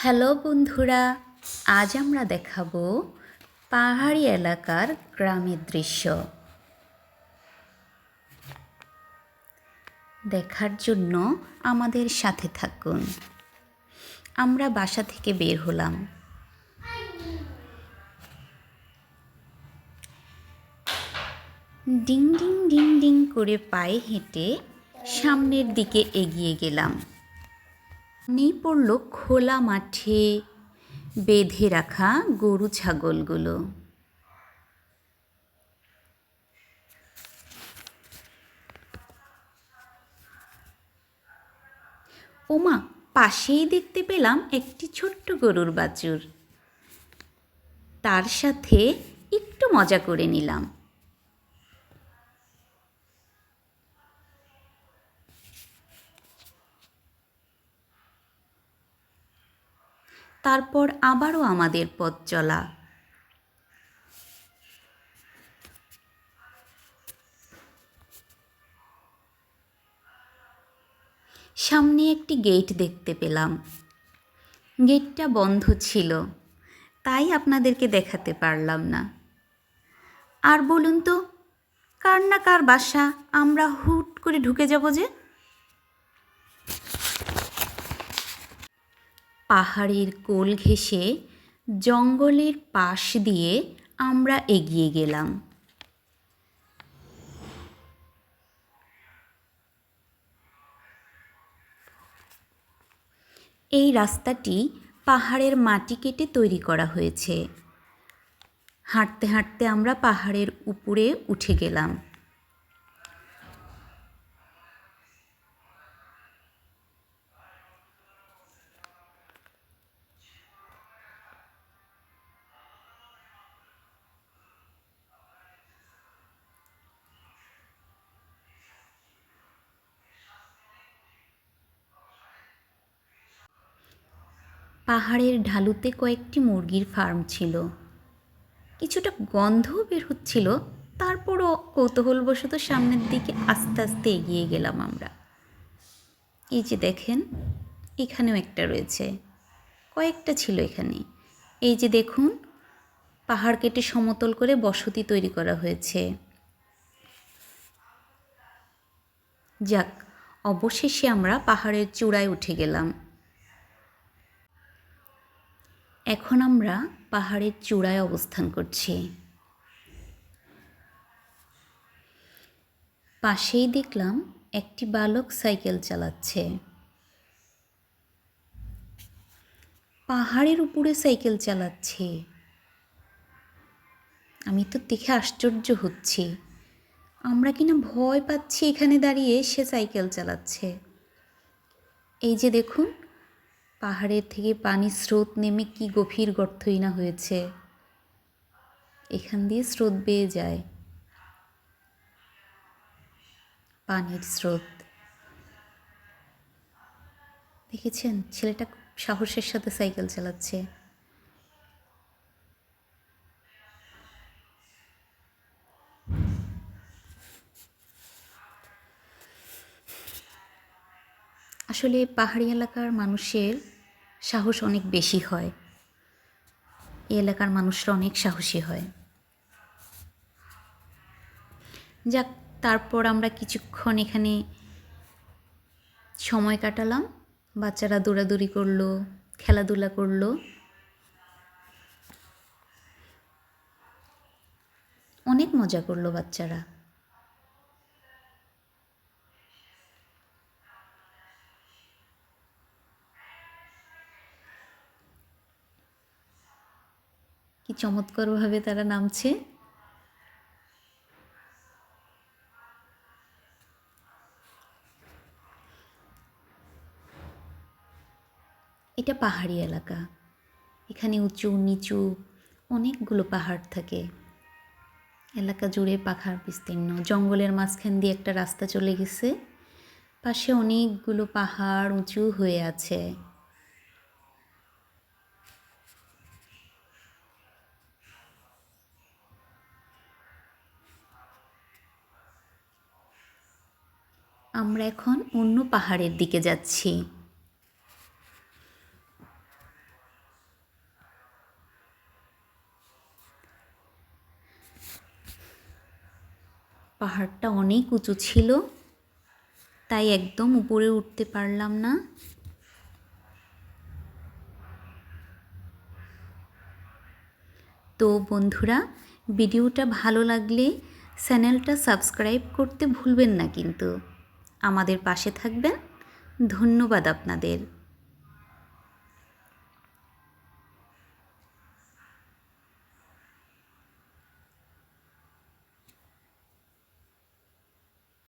Hello বন্ধুরা, আজ আমরা দেখাবো পাহাড়ি এলাকার গ্রামের দৃশ্য। দেখার জন্য আমাদের সাথে থাকুন। আমরা বাসা থেকে বের হলাম। ডিং ডিং ডিং ডিং করে পায়ে হেঁটে সামনের দিকে এগিয়ে গেলাম। নেই পড়ল খোলা মাঠে বেঁধে রাখা গরু ছাগলগুলো। ওমা, পাশেই দেখতে পেলাম একটি ছোট্ট গরুর বাছুর। তার সাথে একটু মজা করে নিলাম। তারপর আবারও আমাদের পথ চলা। সামনে একটি গেট দেখতে পেলাম। গেটটা বন্ধ ছিল, তাই আপনাদেরকে দেখাতে পারলাম না। আর বলুন তো, কার না কার বাসা, আমরা হুট করে ঢুকে যাব যে? পাহাড়ের কোল ঘেঁষে জঙ্গলের পাশ দিয়ে আমরা এগিয়ে গেলাম। এই রাস্তাটি পাহাড়ের মাটি কেটে তৈরি করা হয়েছে। হাঁটতে হাঁটতে আমরা পাহাড়ের উপরে উঠে গেলাম। পাহাড়ের ঢালুতে কয়েকটি মুরগির ফার্ম ছিল। কিছুটা গন্ধও বের হচ্ছিল, তারপরও কৌতূহলবশত সামনের দিকে আস্তে আস্তে এগিয়ে গেলাম আমরা। এই যে দেখেন, এখানেও একটা রয়েছে, কয়েকটা ছিল এখানে। এই যে দেখুন, পাহাড় কেটে সমতল করে বসতি তৈরি করা হয়েছে। যাক, অবশেষে আমরা পাহাড়ের চূড়ায় উঠে গেলাম। এখন আমরা পাহাড়ের চূড়ায় অবস্থান করছি। পাশেই দেখলাম একটি বালক সাইকেল চালাচ্ছে। পাহাড়ের উপরে সাইকেল চালাচ্ছে। আমি তো দেখে আশ্চর্য হচ্ছি। আমরা কিনা ভয় পাচ্ছি এখানে দাঁড়িয়ে সে সাইকেল চালাচ্ছে। এই যে দেখুন পাহাড়ের থেকে পানির স্রোত নেমে কি গভীর গর্তই না হয়েছে? এখান দিয়ে স্রোত বেয়ে যায়। পানির স্রোত। দেখেছেন? ছেলেটা সাহসের সাথে সাইকেল চালাচ্ছে। আসলে পাহাড়ি এলাকার মানুষের সাহস অনেক বেশি হয়। এই এলাকার মানুষরা অনেক সাহসী হয়। যাক, তারপর আমরা কিছুক্ষণ এখানে সময় কাটালাম। বাচ্চারা দৌড়াদৌড়ি করল, খেলাধুলা করল। অনেক মজা করল বাচ্চারা। কি চমৎকারভাবে তারা নামছে। এটা পাহাড়ি এলাকা। এখানে উঁচু, নিচু অনেকগুলো পাহাড় থাকে। এলাকা জুড়ে পাখার বিস্তীর্ণ। জঙ্গলের মাঝখান দিয়ে একটা রাস্তা চলে গেছে। পাশে অনেকগুলো পাহাড় উঁচু হয়ে আছে। আমরা এখন অন্য পাহাড়ের দিকে যাচ্ছি। পাহাড়টা অনেক উঁচু ছিল, তাই একদম উপরে উঠতে পারলাম না। তো বন্ধুরা, ভিডিওটা ভালো লাগলে চ্যানেলটা সাবস্ক্রাইব করতে ভুলবেন না কিন্তু। আমাদের পাশে থাকবেন। ধন্যবাদ আপনাদের।